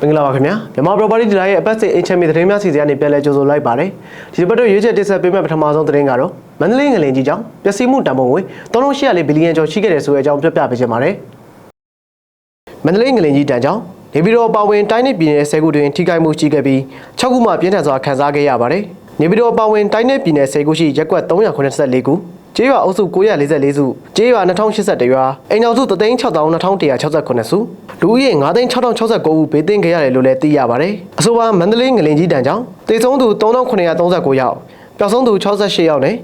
မင်္ဂလာပါခင်ဗျာမြန်မာ property dealer ရဲ့အပတ်စဉ်အင်ချမ်းမီသတင်းများစီစဉ်ကနေပြန်လည်ကြိုဆိုလိုက်ပါတယ်ဒီတစ်ပတ်တော့ရွေးချယ်တင်ဆက်ပေးမယ့်ပထမဆုံးသတင်းကတော့မန္တလေးငလင်ကြီးကြောင့်ပျက်စီးမှုတန်ဖိုးငွေ3800ဘီလီယံကျော်ရှိခဲ့တယ်ဆိုတဲ့အကြောင်းပြပြပေးချင်ပါတယ်မန္တလေးငလင်ကြီးတန်ကြောင့်နေပြည်တော်ပါဝင်တိုင်းနယ်ပြည်နယ်10ခုတွင်ထိခိုက်မှုရှိခဲ့ပြီး6ခုမှပြင်းထန်စွာခံစားခဲ့ရပါတယ်နေပြည်တော်ပါဝင်တိုင်းနယ်ပြည်နယ်10ခုရှိရက်ကွက်384ခု ကျေးရွာအုပ်စု944စုကျေးရွာ2081ရွာအိမ်အောင်စု362,2168စုလူဦးရေ9,6069ဦးဘေးသင့်ခဲ့ရတယ်လို့လည်းသိရပါတယ်အဆိုပါမန္တလေးငလင်ကြီးတန်းကြောင့်တေဆုံးသူ3,939ယောက်ပျောက်ဆုံးသူ68ယောက်နဲ့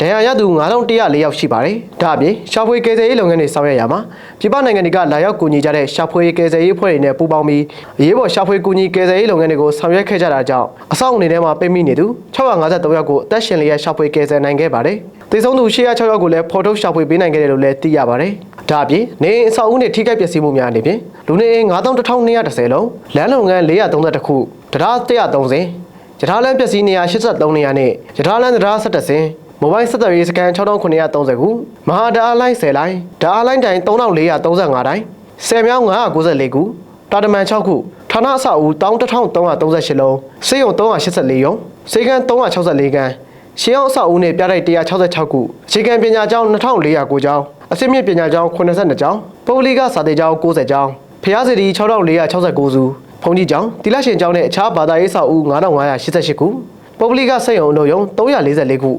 ဒဏ်ရာရသူ9,104ယောက်ရှိပါတယ်ဒါအပြင်ရှာဖွေကယ်ဆယ်ရေးလုပ်ငန်းတွေဆောင်ရွက်ရမှာပြည်ပနိုင်ငံတွေကလာရောက်ကူညီကြတဲ့ရှာဖွေကယ်ဆယ်ရေးအဖွဲ့တွေနဲ့ပူးပေါင်းပြီးအရေးပေါ်ရှာဖွေကူညီကယ်ဆယ်ရေးလုပ်ငန်းတွေကိုဆောင်ရွက်ခဲ့ကြတာကြောင့်အဆောက်အုံတွေထဲမှာပိတ်မိနေသူ653ယောက်ကိုအသက်ရှင်လျက်ရှာဖွေကယ်ဆယ်နိုင်ခဲ့ပါတယ်တေဆုံးသူ806ယောက်ကိုလည်းဖော်ထုတ်ရှာဖွေပေးနိုင်ခဲ့တယ်လို့လည်းသိရပါတယ်။ဒါအပြင်နေအိမ်အဆောက်အဦတွေထိခိုက်ပျက်စီးမှုများအနေဖြင့်လူနေအိမ်9210လုံးလမ်းလုံငန်း432ခုတရား130ရထားလမ်းပျက်စီးနေရာ83နေရာနဲ့ရထားလမ်းတရား17စင် မိုဘိုင်းဆက်သွယ်ရေးစကန်6930ခုမဟာဓာတ်အားလိုင်း10လိုင်းဓာတ်အားလိုင်းတိုင်း3435တိုင်းဆယ်မြောင်း994ခုတာတမန်6ခုဌာနအဆောက်အဦ11338လုံးစေယုံ384ရုံစေကန်း364ခန်းရှေးအောင်အဆောက်အဦနဲ့ပြတိုက်166ခုအခြေခံပညာကျောင်း2409ကျောင်းအစစ်မြင့်ပညာကျောင်း82ကျောင်းပုဂ္ဂလိကစာသင်ကျောင်း90ကျောင်းဖျားစီတီ6469စုဘုံကြီးကျောင်းတိလရှင်ကျောင်းနဲ့အခြားဘာသာရေးဆောက်အဦ9588ခုပုဂ္ဂလိကစက်ရုံအလုပ်ရုံ344ခု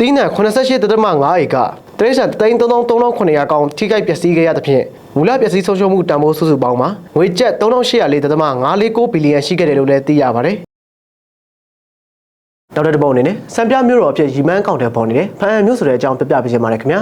တင်းနံ88.5ဧကတရိတ်ဆန်33300ကောင်ထိခိုက်ပျက်စီးခဲ့ရသဖြင့်မူလပျက်စီးဆုံးရှုံးမှုတန်ဖိုးစုစုပေါင်းမှာငွေကျပ်3804.549ဘီလီယံရှိခဲ့တယ်လို့လည်းသိရပါတယ်နောက်တစ်ပုတ်အနေနဲ့စံပြမြို့တော်အဖြစ်ရီမန်းကောင်တယ်ပေါ်နေတဲ့ဖန်အံမြို့ဆိုတဲ့အကြောင်းပြပြပေးချင်ပါတယ်ခင်ဗျာ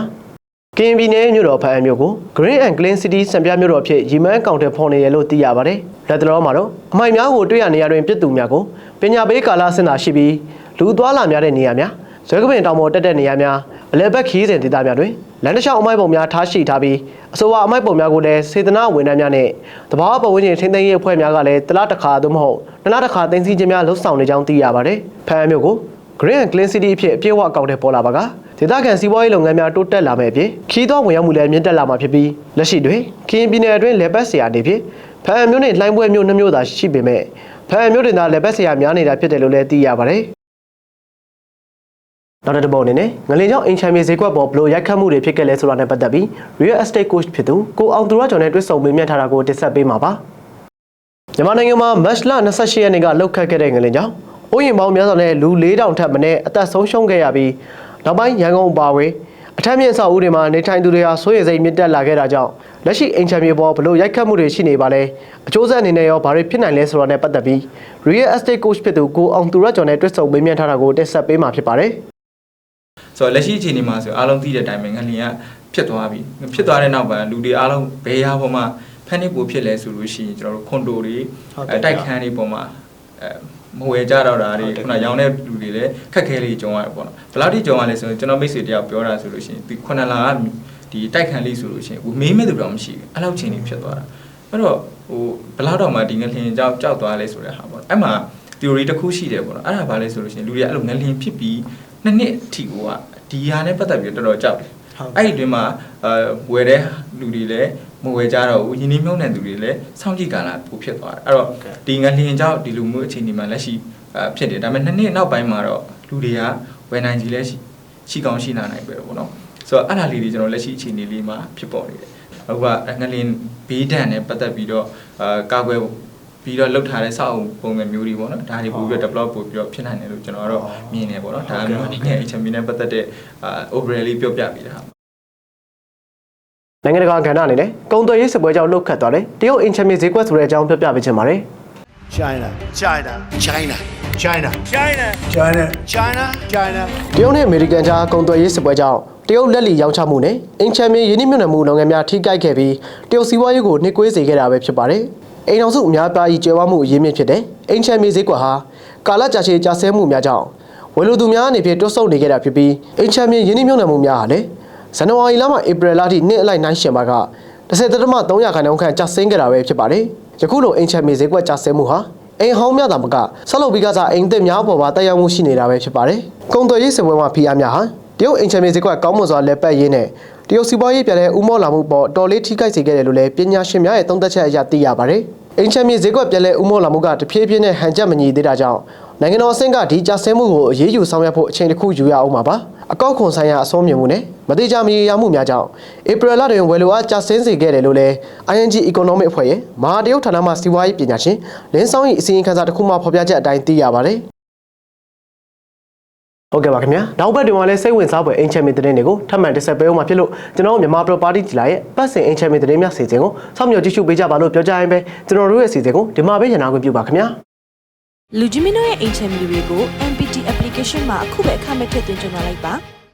ကရင်ပြည်နယ်မြို့တော်ဖန်အံမြို့ကို Green and Clean City စံပြမြို့တော်အဖြစ်ရီမန်းကောင်တယ်ပေါ်နေရလို့သိရပါတယ်လက်တလောမှာတော့အမိုက်များကိုတွေ့ရနေရတွင်ပြည်သူများကိုပညာပေးကာလဆင်တာရှိပြီးလူသွားလာများတဲ့နေရာများ ဇွဲကပင်တောင်ပေါ်တက်တဲ့နေရာများအလဲဘက်ခီးစဉ်ဒေသများတွင်လမ်းတစ်လျှောက်အမိုက်ပုံများထားရှိထားပြီးအဆိုပါအမိုက်ပုံများကိုလည်းစေတနာဝန်ထမ်းများနဲ့တဘာဝပတ်ဝန်းကျင်ထိန်းသိမ်းရေးအဖွဲ့များကလည်းတလားတစ်ခါသို့မဟုတ်နှစ်လတစ်ခါတင်စီခြင်းများလှုပ်ဆောင်နေကြောင်းသိရပါတယ်ဖန်အံမြို့ကို Green and Clean City အဖြစ်အပြည့်အဝအကောင့်ထဲပေါ်လာပါကဒေသခံစီးပွားရေးလုပ်ငန်းများတိုးတက်လာမယ့်အပြင်ခီးသောဝင်ရောက်မှုလည်းမြင့်တက်လာမှာဖြစ်ပြီးလက်ရှိတွင်ကရင်ပြည်နယ်အတွင်းလေပတ်ဆရာနေဖြင့်ဖန်အံမြို့နှင့်လှိုင်းပွဲမြို့နှမျိုးသာရှိပေမဲ့ဖန်အံမြို့တွင်သာလေပတ်ဆရာများနေတာဖြစ်တယ်လို့လည်းသိရပါတယ် နောက်တစ်ပုတ်အနေနဲ့ငလင်ကြောင့်အင်ချမ်းမြေဈေးကွက်ပေါ်ဘလို့ရိုက်ခတ်မှုတွေဖြစ်ခဲ့လဲဆိုတာနဲ့ပတ်သက်ပြီး Real Estate Coach ဖြစ်သူကိုအောင်သူရကျော်နဲ့တွေ့ဆုံမေးမြန်းထားတာကိုတင်ဆက်ပေးမှာပါမြန်မာနိုင်ငံမှာမတ်လ28ရက်နေ့ကလှုပ်ခတ်ခဲ့တဲ့ငလင်ကြောင့်အိုးရင်ပေါင်းများစွာနဲ့လူ4000ထက်မနည်းအသက်ဆုံးရှုံးခဲ့ရပြီးနောက်ပိုင်းရန်ကုန်ပါဝေးအထက်မြင့်ဆောက်ဦးတွေမှာနေထိုင်သူတွေဟာစိုးရိမ်စိတ်မြင့်တက်လာခဲ့တာကြောင့်လက်ရှိအင်ချမ်းမြေပေါ်ဘလို့ရိုက်ခတ်မှုတွေရှိနေပါလဲအကျိုးဆက်အနေနဲ့ရောဘာတွေဖြစ်နိုင်လဲဆိုတာနဲ့ပတ်သက်ပြီး Real Estate Coach ဖြစ်သူကိုအောင်သူရကျော်နဲ့တွေ့ဆုံမေးမြန်းထားတာကိုတင်ဆက်ပေးမှာဖြစ်ပါတယ် ဆိုတော့လက်ရှိအခြေအနေမှာဆိုအားလုံးသိတဲ့အတိုင်းပဲငလျင်ကဖြစ်သွားပြီဖြစ်သွားတဲ့နောက်ပိုင်းလူတွေအားလုံးဘယ်ရာပေါ်မှာဖန်နစ်ပူဖြစ်လဲဆိုလို့ရှိရင်ကျွန်တော်တို့ခွန်တိုတွေဟုတ်ကဲ့အဲတိုက်ခန်းတွေပေါ်မှာအဲမဝယ်ကြတော့တာတွေခုနရောင်းတဲ့လူတွေလည်းခက်ခဲလေးကြုံရတယ်ပေါ့နော်ဘယ်လောက်ထိကြုံရလဲဆိုရင်ကျွန်တော်မိတ်ဆွေတယောက်ပြောတာဆိုလို့ရှိရင်ဒီခုနလာကဒီတိုက်ခန်းလေးဆိုလို့ရှိရင်ဟိုမေးမဲ့သူတော့မရှိဘူးအဲ့လောက်ချိန်ကြီးဖြစ်သွားတာအဲ့တော့ဟိုဘယ်လောက်တော့မှဒီငလျင်ကြောက်ကြောက်သွားလဲဆိုတဲ့ဟာပေါ့နော်အဲ့မှာ theory တစ်ခုရှိတယ်ပေါ့နော်အဲ့ဒါဘာလဲဆိုလို့ရှိရင်လူတွေကအဲ့လိုငလျင်ဖြစ်ပြီး နှစ်နှစ်အထိကိုကဒီဟာနဲ့ပတ်သက်ပြီးတော့တော်တော်ကြောက်တယ်ဟုတ်အဲ့ဒီအတွင်းမှာအဲဝယ်တဲ့လူတွေလည်းမဝယ်ကြတော့ဘူးယင်းနှိမ့်မြုံတဲ့သူတွေလည်းစောင့်ကြည့်ကာလပိုဖြစ်သွားတယ်အဲ့တော့ဒီငလျင်ကြောင့်ဒီလူမျိုးအခြေအနေမှာလက်ရှိအဲဖြစ်တယ်ဒါပေမဲ့နှစ်နှစ်နောက်ပိုင်းမှာတော့လူတွေကဝယ်နိုင်ကြီးလဲရှိရှိကောင်းရှိလာနိုင်ပဲပေါ့နော်ဆိုတော့အဲ့ဒါလေးတွေကျွန်တော်လက်ရှိအခြေအနေလေးမှာဖြစ်ပေါ်နေတယ်အခုကငလျင်ဘေးဒဏ်နဲ့ပတ်သက်ပြီးတော့အဲကာကွယ် ပြီးတော့လှုပ်ထားတဲ့စောက်ပုံစံမျိုးတွေပေါ့နော်ဒါတွေပို့ပြီးတော့ develop ပို့ပြီးတော့ဖြစ်နိုင်တယ်လို့ကျွန်တော်ကတော့မြင်နေပေါ့နော်ဒါကမျိုးအနေနဲ့ HMB နဲ့ပတ်သက်တဲ့အာ overall လေးပြောပြပေးတာနိုင်ငံတကာကဏ္ဍအနေနဲ့ကုံသွယ်ရေးစစ်ပွဲကြောင့်လှုပ်ခတ်သွားတယ်တရုတ်အင်ချမ်းမြေဈေးကွက်ဆိုတဲ့အကြောင်းပြပြပေးချင်ပါတယ် China, China, China, China, China, China, China, China. တရုတ်နဲ့အမေရိကန်ကြားကုံသွယ်ရေးစစ်ပွဲကြောင့်တရုတ်လက်လီရောင်းချမှုနဲ့အင်ချမ်းမြေယင်းနှိမ့်မြုံနယ်မှုလုပ်ငန်းများထိခိုက်ခဲ့ပြီးတရုတ်စီးပွားရေးကိုနှိကွေးစေခဲ့တာပဲဖြစ်ပါတယ် အိမ်အောင်စုအများပြားကြီးကျွဲဝမှုအရေးမြင့်ဖြစ်တဲ့အင်ချမ်းမြေဈေးကွက်ဟာကာလကြာရှည်ကြာဆဲမှုများကြောင့်ဝယ်လူသူများအနေဖြင့်တွတ်ဆုပ်နေခဲ့တာဖြစ်ပြီးအင်ချမ်းမြေယင်းနှိမ့်မြုံနယ်မှုများဟာလည်းဇန်နဝါရီလမှဧပြီလထိနှစ်အလိုက်နိုင်ရှင်ပါက30.3ရာခိုင်နှုန်းခန့်ကျဆင်းခဲ့တာပဲဖြစ်ပါတယ်ယခုလိုအင်ချမ်းမြေဈေးကွက်ကျဆင်းမှုဟာအိမ်ဟောင်းများသာမကဆက်လုပ်ပြီးကစားအိမ်သစ်များပေါ်မှာတက်ရောက်မှုရှိနေတာပဲဖြစ်ပါတယ်။ကုံသွယ်ရေးစပွဲမှာဖိအားများဟာ တရုတ်အင်ချန်မြေဈေးကွက်ကောင်းမွန်စွာလက်ပတ်ရင်းနဲ့တရုတ်စီးပွားရေးပြန်လည်ဥမောလာမှုပေါ်တော်လေးထိခိုက်စေခဲ့တယ်လို့လည်းပညာရှင်များရဲ့သုံးသပ်ချက်အရသိရပါတယ်။အင်ချန်မြေဈေးကွက်ပြန်လည်ဥမောလာမှုကတဖြည်းဖြည်းနဲ့ဟန်ချက်မညီသေးတာကြောင့်နိုင်ငံတော်အဆင့်ကဒီကြဆဲမှုကိုအရေးယူဆောင်ရွက်ဖို့အချိန်တစ်ခုယူရအောင်ပါပါ။အကောက်ခွန်ဆိုင်ရာအဆုံးမြင်မှုနဲ့မတိကျမရေရာမှုများကြောင့်ဧပြီလတွင်ဝယ်လိုအားကျဆင်းစေခဲ့တယ်လို့လည်း ING Economic အဖွဲ့ရဲ့မဟာတရုတ်ဌာနမှစီးပွားရေးပညာရှင်လင်းဆောင်၏အစီရင်ခံစာတစ်ခုမှဖော်ပြချက်အတိုင်းသိရပါတယ်။ ဟုတ်ကဲ့ပါခင်ဗျာနောက်ဘက်တွင်မှာလည်းစိတ်ဝင်စားဖွယ်အင်ချမ်မီသတင်းတွေကိုထပ်မံတင်ဆက်ပေးဦးမှာဖြစ်လို့ကျွန်တော်တို့မြန်မာ property ကြီးလာရဲ့ပတ်စင်အင်ချမ်မီသတင်းများစီစဉ်ကိုစောင့်မျှော်ကြည့်ရှုပေးကြပါလို့ပြောကြရင်ပဲကျွန်တော်တို့ရဲ့စီစဉ်ကိုဒီမှာပဲရနာခွင့်ပြုပါခင်ဗျာလူကြီးမင်းတို့ရဲ့အိမ်ချမ်းမီတွေကို MPT application မှာအခုပဲအခမဲ့ထည့်သွင်းကြလာလိုက်ပါ